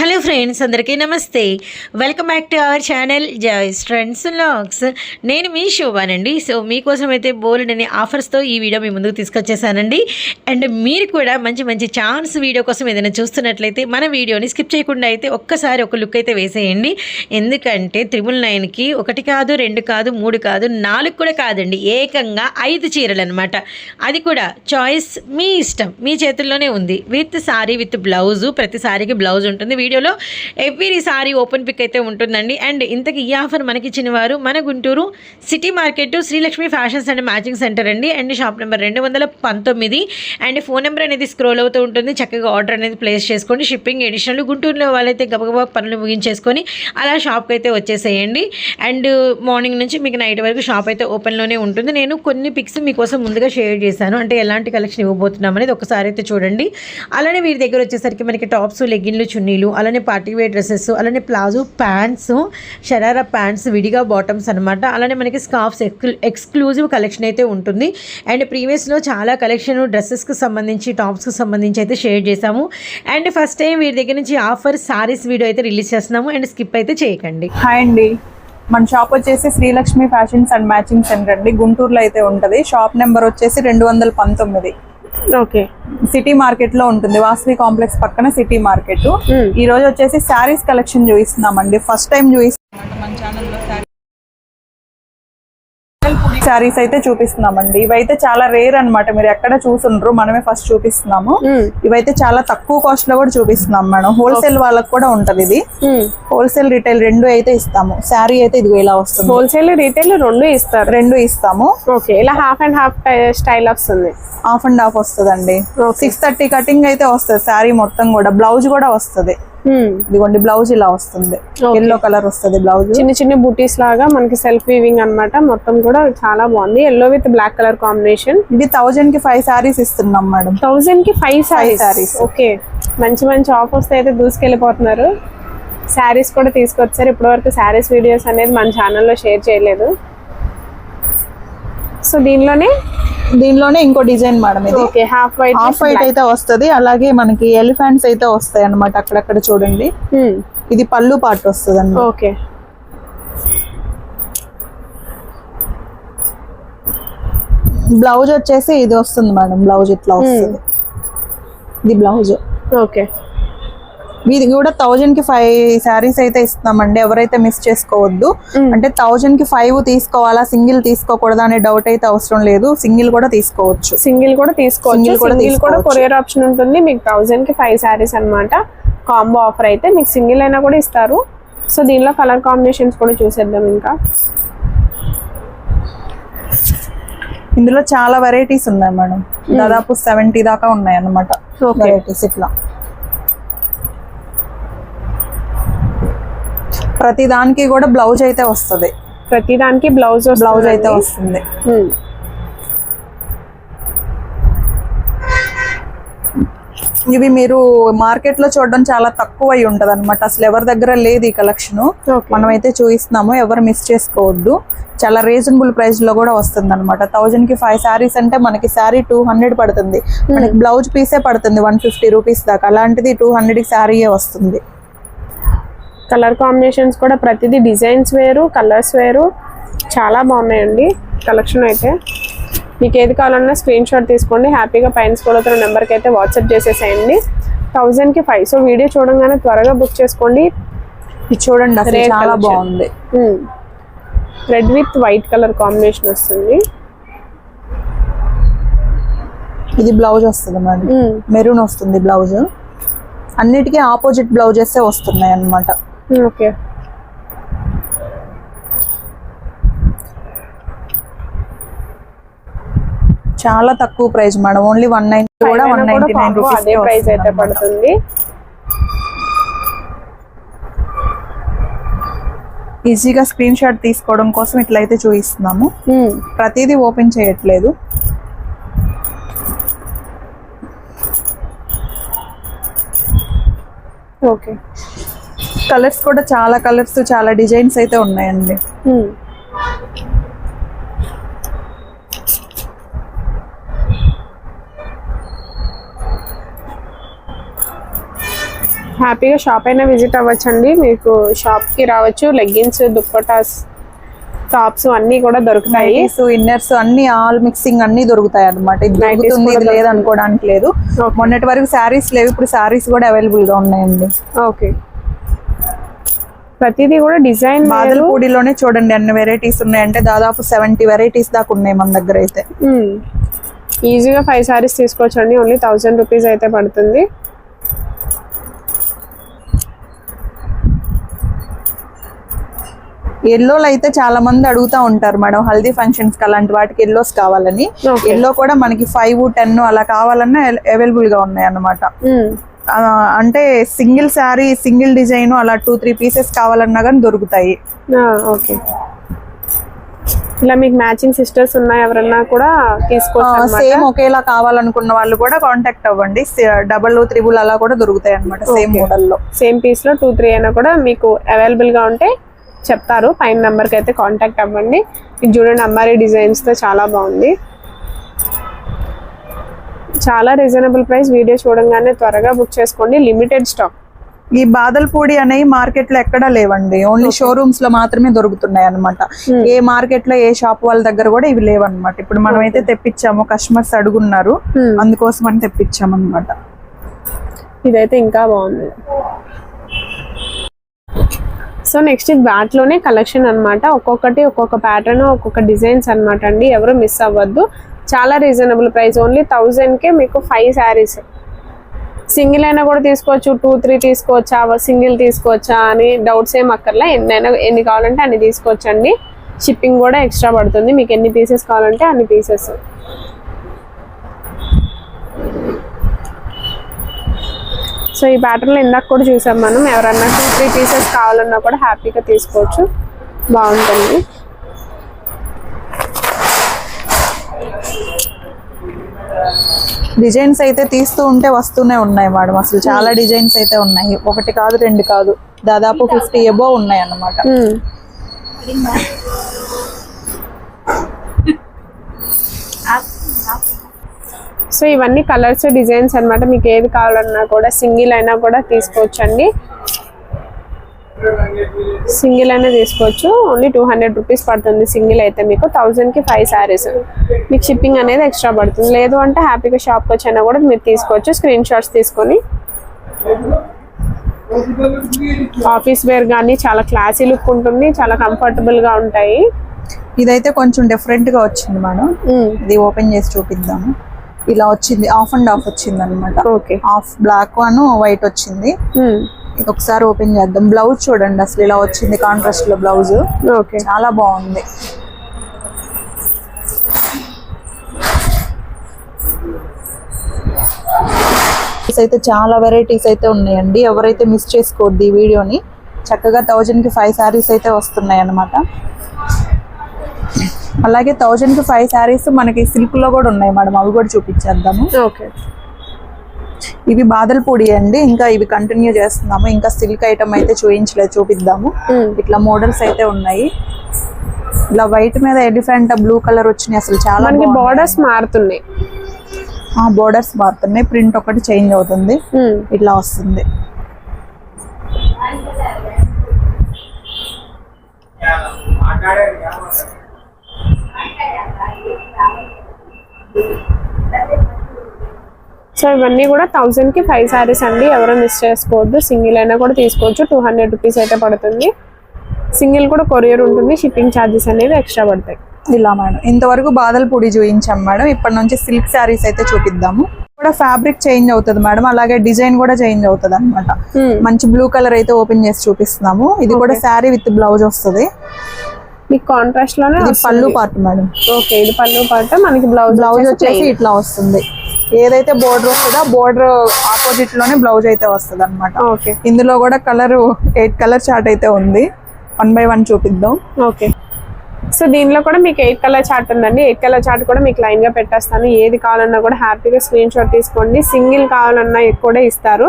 Hello friends అందరికీ నమస్తే. Welcome back to our channel Joy's friends logs నేను మీ శోభానండి. సో మీకోసం అయితే బోల్డ్ అనే ఆఫర్స్తో ఈ వీడియో మీ ముందుకు తీసుకొచ్చేసానండి. అండ్ మీరు కూడా మంచి మంచి ఛాన్స్ వీడియో కోసం ఏదైనా చూస్తున్నట్లయితే మన వీడియోని స్కిప్ చేయకుండా అయితే ఒక్కసారి ఒక లుక్ అయితే వేసేయండి. ఎందుకంటే త్రిబుల్ నైన్కి ఒకటి కాదు రెండు కాదు మూడు కాదు నాలుగు కూడా కాదండి. ఏకంగా ఐదు చీరలు అనమాట అది కూడా చాయిస్ మీ ఇష్టం. మీ చేతుల్లోనే ఉంది. With sari with blouse. ప్రతి సారీకి బ్లౌజ్ ఉంటుంది. వీడియోలో ఎవ్రీ సారీ ఓపెన్ పిక్ అయితే ఉంటుందండి. అండ్ ఇంతకీ ఈ ఆఫర్ మనకి ఇచ్చిన వారు మన Guntur city market Srilakshmi fashions and matching centre అండి. అండ్ షాప్ నెంబర్ రెండు వందల పంతొమ్మిది. అండ్ ఫోన్ నెంబర్ అనేది స్క్రోల్ అవుతూ ఉంటుంది. చక్కగా ఆర్డర్ అనేది ప్లేస్ చేసుకోండి. షిప్పింగ్ ఎడిషనల్ గుంటూరులో వాళ్ళైతే గబగబా పనులు ముగించేసుకొని అలా షాప్కి అయితే వచ్చేసేయండి. అండ్ మార్నింగ్ నుంచి మీకు నైట్ వరకు షాప్ అయితే ఓపెన్లోనే ఉంటుంది. నేను కొన్ని పిక్స్ మీకోసం ముందుగా షేర్ చేశాను. అంటే ఎలాంటి కలెక్షన్ ఇవ్వబోతున్నాం అనేది ఒకసారి అయితే చూడండి. అలానే వీరి దగ్గర వచ్చేసరికి మనకి టాప్స్ లెగ్గిన్లు చున్నీలు అలానే పార్టీ వేర్ డ్రెస్సెస్ అలానే ప్లాజో ప్యాంట్స్ షరారా ప్యాంట్స్ విడిగా బాటమ్స్ అనమాట అలానే మనకి స్కార్ఫ్స్ ఎక్స్క్లూజివ్ కలెక్షన్ అయితే ఉంటుంది. అండ్ ప్రీవియస్లో చాలా కలెక్షన్ డ్రెస్సెస్కి సంబంధించి టాప్స్కి సంబంధించి అయితే షేర్ చేశాము. అండ్ ఫస్ట్ టైం వీరి దగ్గర నుంచి ఆఫర్ సారీస్ వీడియో అయితే రిలీజ్ చేస్తున్నాము. అండ్ స్కిప్ అయితే చేయకండి. హాయ్ అండి. మన షాప్ వచ్చేసి Srilakshmi fashions and matching centre అండి. గుంటూరులో అయితే ఉంటుంది. షాప్ నెంబర్ వచ్చేసి రెండు వందల పంతొమ్మిది. ఓకే సిటీ మార్కెట్లో ఉంటుంది. వాసవి కాంప్లెక్స్ పక్కన సిటీ మార్కెట్. Hmm. ఈ రోజు వచ్చేసి శారీస్ కలెక్షన్ చూపిస్తున్నామండి. ఫస్ట్ టైం చూపిస్తున్నాం. శారీస్ అయితే చూపిస్తున్నామండి. ఇవైతే చాలా రేర్ అన్నమాట. మీరు ఎక్కడ చూసుండ్రు మనమే ఫస్ట్ చూపిస్తున్నాము. ఇవైతే చాలా తక్కువ కాస్ట్లో కూడా చూపిస్తున్నాం మేడం. హోల్సేల్ వాళ్ళకి కూడా ఉంటది ఇది. హోల్సేల్ రిటైల్ రెండు అయితే ఇస్తాము. శారీ అయితే ఇదిగో ఇలా వస్తుంది. హోల్సేల్ రీటైల్ రెండు ఇస్తారు. రెండు ఇస్తాము. ఓకే. ఇలా హాఫ్ అండ్ హాఫ్ స్టైల్ వస్తుంది. హాఫ్ అండ్ హాఫ్ వస్తుందండి. సిక్స్ థర్టీ కటింగ్ అయితే వస్తుంది. శారీ మొత్తం కూడా. బ్లౌజ్ కూడా వస్తుంది. ఇదిగోండి బ్లౌజ్ ఇలా వస్తుంది. ఎల్లో కలర్ వస్తుంది బ్లౌజ్. చిన్న చిన్న బూటీస్ లాగా మనకి సెల్ఫ్ వీవింగ్ అన్నమాట. మొత్తం కూడా చాలా బాగుంది. Yellow with black colour combination ఇది థౌజండ్కి ఫైవ్ శారీస్ ఇస్తున్నాం మేడం. థౌజండ్కి ఫైవ్ సారీస్. ఓకే మంచి మంచి ఆఫర్స్ అయితే దూసుకెళ్ళిపోతున్నారు. శారీస్ కూడా తీసుకొచ్చారు. ఇప్పటివరకు శారీస్ వీడియోస్ అనేది మన ఛానల్లో షేర్ చేయలేదు. సో దీనిలోనే దీనిలోనే ఇంకో డిజైన్ మేడం ఇది. హాఫ్ వైట్ హాఫ్ వైట్ అయితే వస్తది. అలాగే మనకి ఎలిఫెంట్స్ అయితే వస్తాయి అన్నమాట అక్కడక్కడ చూడండి. ఇది పళ్ళు పాటు వస్తుంది ఓకే. బ్లౌజ్ వచ్చేసి ఇది వస్తుంది మేడం. బ్లౌజ్ ఇట్లా వస్తుంది. ఇది బ్లౌజ్ ఓకే. ఇది కూడా థౌజండ్కి ఫైవ్ శారీస్ అయితే ఇస్తున్నామండి. ఎవరైతే మిస్ చేసుకోవద్దు. అంటే థౌజండ్కి ఫైవ్ తీసుకోవాలా? సింగిల్ తీసుకోకూడదా అనే డౌట్ అయితే అవసరం లేదు. సింగిల్ కూడా తీసుకోవచ్చు. సింగిల్ కూడా తీసుకోవచ్చు. సింగిల్ కూడా. కొరియర్ ఆప్షన్ ఉంటుంది. మీకు థౌజండ్కి ఫైవ్ శారీస్ అన్నమాట కాంబో ఆఫర్ అయితే మీకు సింగిల్ అయినా కూడా ఇస్తారు. సో దీనిలో కలర్ కాంబినేషన్స్ కూడా చూసేద్దాం ఇంకా. ఇందులో చాలా వెరైటీస్ ఉన్నాయి మేడం. దాదాపు సెవెంటీ దాకా ఉన్నాయి అన్నమాట Okay. వెరైటీస్ ఇట్లా. ప్రతి దానికి కూడా బ్లౌజ్ అయితే వస్తుంది. ప్రతి దానికి బ్లౌజ్ బ్లౌజ్ అయితే వస్తుంది. ఇవి మీరు మార్కెట్లో చూడడం చాలా తక్కువ అయి ఉంటది అనమాట అసలు ఎవరి దగ్గర లేదు ఈ కలెక్షన్. Okay. మనమైతే చూపిస్తున్నాము ఎవరు మిస్ చేసుకోవద్దు. చాలా రీజనబుల్ ప్రైస్లో కూడా వస్తుంది అనమాట థౌజండ్కి ఫైవ్ శారీస్ అంటే మనకి శారీ టూ హండ్రెడ్ పడుతుంది. మనకి బ్లౌజ్ పీసే పడుతుంది వన్ ఫిఫ్టీ రూపీస్ దాకా. అలాంటిది టూ హండ్రెడ్కి శారీయే వస్తుంది. కలర్ కాంబినేషన్స్ కూడా ప్రతిదీ డిజైన్స్ వేరు కలర్స్ వేరు. చాలా బాగున్నాయండి కలెక్షన్ అయితే. మీకు ఏది కావాలన్నా స్క్రీన్ షాట్ తీసుకోండి. హ్యాపీగా పైన స్కూల్ అవుతున్న నెంబర్కి అయితే వాట్సాప్ చేసేసేయండి. థౌజండ్కి ఫైవ్ సో వీడియో చూడంగానే త్వరగా బుక్ చేసుకోండి. ఇది చూడండి చాలా. బాగుంది. Red with white colour combination వస్తుంది. ఇది బ్లౌజ్ వస్తుంది మేడం. మెరూన్ వస్తుంది బ్లౌజ్. అన్నిటికీ ఆపోజిట్ బ్లౌజెస్ వస్తున్నాయి అన్నమాట ఓకే చాలా తక్కువ price madam. Only one ninety కూడా one ninety nine rupees price అయితే పడుతుంది. ఈజీగా స్క్రీన్ షాట్ తీసుకోవడం కోసం ఇట్లయితే చూపిస్తున్నాము. ప్రతిదీ ఓపెన్ చేయట్లేదు. ఓకే కలర్స్ కూడా చాలా కలర్స్ చాలా డిజైన్స్ అయితే ఉన్నాయండి. హ్యాపీగా షాప్ అయినా విజిట్ అవ్వచ్చండి. మీకు షాప్కి రావచ్చు. లెగ్గిన్స్ దుప్పటాస్ టాప్స్ అన్నీ కూడా దొరుకుతాయి. నైటీస్ ఇన్నర్స్ అన్ని ఆల్ మిక్సింగ్ అన్ని దొరుకుతాయి అనమాట ఇది దొరుకుతుంది లేదు అనుకోవడానికి లేదు. మొన్నటి వరకు శారీస్ లేవు ఇప్పుడు శారీస్ కూడా అవైలబుల్గా ఉన్నాయండి. ఓకే. ప్రతిదీ కూడా డిజైన్ బాదలపూడిలోనే చూడండి అన్ని వెరైటీస్ ఉన్నాయంటే దాదాపు సెవెంటీ వెరైటీస్ దాకా ఉన్నాయి మన దగ్గర అయితే. ఈజీగా ఫైవ్ సారీస్ తీసుకోవచ్చండి. ఓన్లీ థౌజండ్ రూపీస్ అయితే పడుతుంది. ఎల్లోలు అయితే చాలా మంది అడుగుతా ఉంటారు మేడం హల్దీ ఫంక్షన్స్కి అలాంటి వాటికి ఎల్లోస్ కావాలని. ఎల్లో కూడా మనకి ఫైవ్ టెన్ అలా కావాలన్నా అవైలబుల్గా ఉన్నాయి అన్నమాట అంటే సింగిల్ శారీ సింగిల్ డిజైన్ అలా టూ త్రీ పీసెస్ కావాలన్నా కానీ దొరుకుతాయి. ఓకే. ఇలా మీకు మ్యాచింగ్ సిస్టర్స్ ఉన్నాయి ఎవరన్నా కూడా తీసుకోవచ్చు. సేమ్ ఒకేలా కావాలనుకున్న వాళ్ళు కూడా కాంటాక్ట్ అవ్వండి. డబల్ త్రిబుల్ అలా కూడా దొరుకుతాయి అనమాట సేమ్ మోడల్లో సేమ్ పీస్లో టూ త్రీ అయినా కూడా మీకు అవైలబుల్గా ఉంటే చెప్తారు. పైన నెంబర్కి అయితే కాంటాక్ట్ అవ్వండి. ఇది చూడండి అమ్మారి డిజైన్స్తో చాలా బాగుంది. చాలా రీజనబుల్ ప్రైస్ వీడియో చూడంగానే త్వరగా బుక్ చేసుకోండి. లిమిటెడ్ స్టాక్ ఈ బాదల్పూడి అనేవి మార్కెట్లో ఎక్కడా లేవండి. ఓన్లీ షోరూమ్స్లో మాత్రమే దొరుకుతున్నాయి అనమాట ఏ మార్కెట్లో ఏ షాప్ వాళ్ళ దగ్గర కూడా ఇవి లేవన్నమాట. ఇప్పుడు మనం అయితే తెప్పించాము కస్టమర్స్ అడుగున్నారు. Hmm. అందుకోసం అని తెప్పించాము అనమాట ఇదైతే ఇంకా బాగుంది. సో నెక్స్ట్ ఇది వాటిలోనే కలెక్షన్ అన్నమాట. ఒక్కొక్కటి ఒక్కొక్క ప్యాటర్న్ ఒక్కొక్క డిజైన్స్ అన్నమాట అండి. ఎవరు మిస్ అవ్వద్దు. చాలా రీజనబుల్ ప్రైస్ ఓన్లీ థౌజండ్కే మీకు ఫైవ్ శారీస్ సింగిల్ అయినా కూడా తీసుకోవచ్చు టూ త్రీ తీసుకోవచ్చా సింగిల్ తీసుకోవచ్చా అని డౌట్స్ ఏం అక్కర్లా. ఎన్నైనా ఎన్ని కావాలంటే అన్ని తీసుకోవచ్చండి. షిప్పింగ్ కూడా ఎక్స్ట్రా పడుతుంది. మీకు ఎన్ని పీసెస్ కావాలంటే అన్ని పీసెస్ సో ఈ ప్యాటర్న్లో ఇందాక కూడా చూసాం మనం. ఎవరన్నా టూ త్రీ పీసెస్ కావాలన్నా కూడా హ్యాపీగా తీసుకోవచ్చు. బాగుంటుంది. డిజైన్స్ అయితే తీస్తూ ఉంటే వస్తూనే ఉన్నాయి మేడం. అసలు చాలా డిజైన్స్ అయితే ఉన్నాయి. ఒకటి కాదు రెండు కాదు. దాదాపు ఫిఫ్టీ ఎబో ఉన్నాయి అన్నమాట. సో ఇవన్నీ కలర్స్ డిజైన్స్ అనమాట మీకు ఏది కావాలన్నా కూడా సింగిల్ అయినా కూడా తీసుకోవచ్చండి. సింగిల్ అయినా తీసుకోవచ్చు. ఓన్లీ టూ హండ్రెడ్ రూపీస్ పడుతుంది సింగిల్ అయితే మీకు. థౌజండ్కి ఫైవ్ శారీస్ మీకు షిప్పింగ్ అనేది ఎక్స్ట్రా పడుతుంది. లేదు అంటే హ్యాపీగా షాప్కి వచ్చినా కూడా మీరు తీసుకోవచ్చు. స్క్రీన్ షాట్స్ తీసుకొని. ఆఫీస్ వేర్ కానీ చాలా క్లాసీ లుక్ ఉంటుంది. చాలా కంఫర్టబుల్గా ఉంటాయి. ఇదైతే కొంచెం డిఫరెంట్గా వచ్చింది మేడం. ఇది ఓపెన్ చేసి చూపిద్దాము. ఇలా వచ్చింది ఆఫ్ అండ్ ఆఫ్ వచ్చింది అనమాట ఓకే ఆఫ్ బ్లాక్ అను వైట్ వచ్చింది ఒకసారి ఓపెన్ చేద్దాం. బ్లౌజ్ చూడండి అసలు ఇలా వచ్చింది కాంట్రాస్ట్లో బ్లౌజ్. ఓకే. చాలా బాగుంది. అయితే చాలా వెరైటీస్ అయితే ఉన్నాయండి. ఎవరైతే మిస్ చేసుకోవద్దు ఈ వీడియోని చక్కగా థౌజండ్కి ఫైవ్ శారీస్ అయితే వస్తున్నాయి అన్నమాట. అలాగే థౌజండ్కి ఫైవ్ శారీస్ మనకి సిల్క్లో కూడా ఉన్నాయి మేడం. అవి కూడా చూపించేద్దాము. ఓకే. ఇవి బాదల్పూడి అండి. ఇంకా ఇవి కంటిన్యూ చేస్తున్నాము. ఇంకా సిల్క్ ఐటమ్ అయితే చూపించలేదు చూపిద్దాము. ఇట్లా మోడల్స్ అయితే ఉన్నాయి. ఇలా వైట్ మీద ఎలిఫెంట్ బ్లూ కలర్ వచ్చినాయి అసలు చాలా మనకి బార్డర్స్ మారుతున్నాయి. బోర్డర్స్ మారుతున్నాయి. ప్రింట్ ఒకటి చేంజ్ అవుతుంది. ఇట్లా వస్తుంది. సో ఇవన్నీ కూడా థౌసండ్కి ఫైవ్ సారీస్ అండి. ఎవరో మిస్ చేసుకోవద్దు. సింగిల్ అయినా కూడా తీసుకోవచ్చు. టూ హండ్రెడ్ రూపీస్ అయితే పడుతుంది. సింగిల్ కూడా కొరియర్ ఉంటుంది. షిప్పింగ్ ఛార్జెస్ అనేవి ఎక్స్ట్రా పడతాయి. ఇలా మేడం. ఇంతవరకు బాదల్పూడి చూపించాం మేడం. ఇప్పటి నుంచి సిల్క్ శారీస్ అయితే చూపిద్దాము. కూడా ఫ్యాబ్రిక్ చేంజ్ అవుతుంది మేడం. అలాగే డిజైన్ కూడా చేంజ్ అవుతుంది అనమాట మంచి బ్లూ కలర్ అయితే ఓపెన్ చేసి చూపిస్తున్నాము. ఇది కూడా శారీ విత్ బ్లౌజ్ వస్తుంది. మీకు కాంట్రాస్ట్లోనే పళ్ళు పార్ట్ మేడం. ఓకే ఇది పళ్ళు పాట మనకి బ్లౌజ్ బ్లౌజ్ వచ్చేసి ఇట్లా వస్తుంది. ఏదైతే బోర్డర్ వస్తుందో బోర్డర్ ఆపోజిట్లోనే బ్లౌజ్ అయితే వస్తుంది అనమాట ఓకే ఇందులో కూడా కలర్ ఎయిట్ కలర్ చార్ట్ అయితే ఉంది. వన్ బై వన్ చూపిద్దాం. ఓకే సో దీనిలో కూడా మీకు ఎయిట్ కలర్ చార్ట్ ఉందండి. ఎయిట్ కలర్ చార్ట్ కూడా మీకు లైన్గా పెట్టేస్తాను. ఏది కావాలన్నా కూడా హ్యాపీగా స్క్రీన్ షాట్ తీసుకోండి. సింగిల్ కావాలన్నా కూడా ఇస్తారు.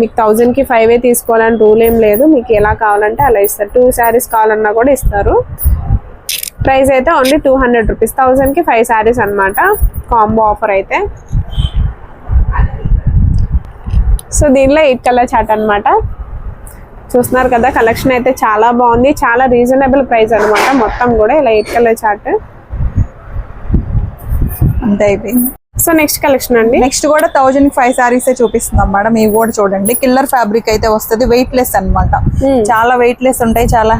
మీకు థౌజండ్కి ఫైవ్ ఏ తీసుకోవాలని రూల్ ఏం లేదు. మీకు ఎలా కావాలంటే అలా ఇస్తారు. టూ శారీస్ కావాలన్నా కూడా ఇస్తారు. ప్రైస్ అయితే ఓన్లీ టూ హండ్రెడ్ రూపీస్. థౌజండ్కి ఫైవ్ శారీస్ అన్నమాట కాంబో ఆఫర్ అయితే. సో దీనిలో ఎయిట్ కలర్ చాట్ అన్నమాట. చూస్తున్నారు కదా కలెక్షన్ అయితే చాలా బాగుంది. చాలా రీజనబుల్ ప్రైస్ అన్నమాట. మొత్తం కూడా ఇలా ఎయిట్ కలర్ చాట్ అంతే అయిపోయింది. సో నెక్స్ట్ కలెక్షన్ అండి. నెక్స్ట్ కూడా థౌజండ్ ఫైవ్ సారీస్ చూపిస్తున్నాం మేడం? ఇవి కూడా చూడండి. కిల్లర్ ఫ్యాబ్రిక్ అయితే వస్తుంది. వెయిట్ లెస్ అనమాట. చాలా వెయిట్ లెస్ ఉంటాయి. చాలా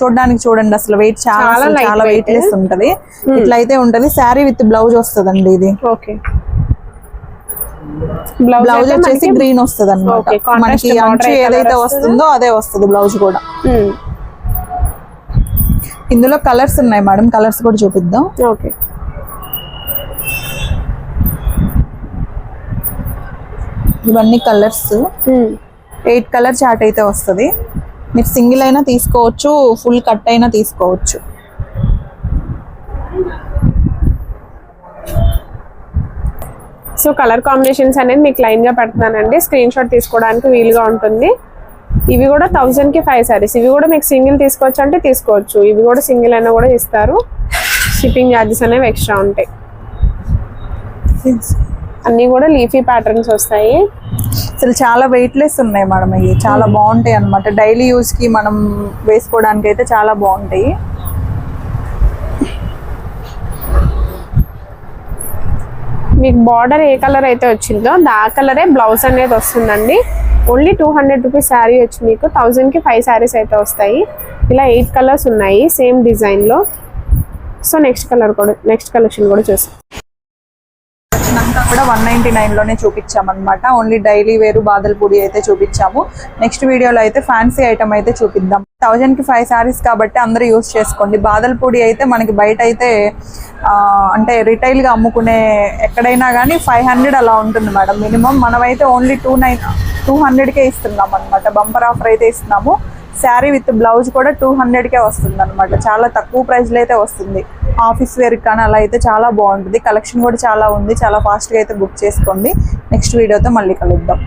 చూడడానికి చూడండి అసలు వెయిట్ చాలా చాలా. వెయిట్ లెస్ ఉంటది. ఇట్లా అయితే ఉంటది శారీ విత్ బ్లౌజ్ వస్తుందండి ఇది. ఓకే బ్లౌజ్ వచ్చేసి గ్రీన్ వస్తుంది అనమాట మనకి అంచు ఏదైతే వస్తుందో? అదే వస్తుంది బ్లౌజ్ కూడా. ఇందులో కలర్స్ ఉన్నాయి మేడం కలర్స్ కూడా చూపిద్దాం. ఓకే ఇవన్నీ కలర్స్ ఎయిట్ కలర్ చార్ట్ అయితే వస్తుంది. మీరు సింగిల్ అయినా తీసుకోవచ్చు ఫుల్ కట్ అయినా తీసుకోవచ్చు. సో కలర్ కాంబినేషన్స్ అనేది మీకు లైన్గా పెడుతున్నానండి స్క్రీన్ షాట్ తీసుకోవడానికి వీలుగా ఉంటుంది. ఇవి కూడా థౌజండ్కి ఫైవ్ సారీస్. ఇవి కూడా మీకు సింగిల్ తీసుకోవచ్చు అంటే తీసుకోవచ్చు. ఇవి కూడా సింగిల్ అయినా కూడా ఇస్తారు. షిప్పింగ్ ఛార్జెస్ అనేవి ఎక్స్ట్రా ఉంటాయి. అన్నీ కూడా లీఫీ ప్యాటర్న్స్ వస్తాయి. అసలు చాలా వెయిట్ లెస్ ఉన్నాయి మేడం ఇవి. చాలా బాగుంటాయి అన్నమాట. డైలీ యూస్కి మనం వేసుకోవడానికి అయితే చాలా బాగుంటాయి. మీకు బార్డర్ ఏ కలర్ అయితే వచ్చిందో ఆ కలరే బ్లౌజ్ అనేది వస్తుందండి. Only two hundred rupees sari వచ్చి మీకు థౌజండ్కి ఫైవ్ శారీస్ అయితే వస్తాయి. ఇలా ఎయిట్ కలర్స్ ఉన్నాయి సేమ్ డిజైన్లో సో నెక్స్ట్ కలర్ కూడా నెక్స్ట్ కలెక్షన్ కూడా చూస్తాం అంతా కూడా వన్ నైన్టీ నైన్లోనే చూపించామన్నమాట. ఓన్లీ డైలీ వేరు బాదల్పూడి అయితే చూపించాము. నెక్స్ట్ వీడియోలో అయితే ఫ్యాన్సీ ఐటమ్ అయితే చూపిద్దాం. థౌజండ్కి ఫైవ్ సారీస్ కాబట్టి అందరూ యూస్ చేసుకోండి. బాదల్పూడి అయితే మనకి బయట అయితే అంటే రిటైల్గా అమ్ముకునే ఎక్కడైనా కానీ ఫైవ్ హండ్రెడ్ అలా ఉంటుంది మేడం. మినిమం మనమైతే ఓన్లీ టూ నైన్ టూ హండ్రెడ్కే ఇస్తున్నాం అనమాట బంపర్ ఆఫర్ అయితే ఇస్తున్నాము. శారీ విత్ బ్లౌజ్ కూడా టూ హండ్రెడ్కే వస్తుంది అనమాట చాలా తక్కువ ప్రైస్లో అయితే వస్తుంది. ఆఫీస్ వేర్ కానీ అలా అయితే చాలా బాగుంటుంది. కలెక్షన్ కూడా చాలా ఉంది. చాలా ఫాస్ట్గా అయితే బుక్ చేసుకోండి. నెక్స్ట్ వీడియోతో మళ్ళీ కలుద్దాం.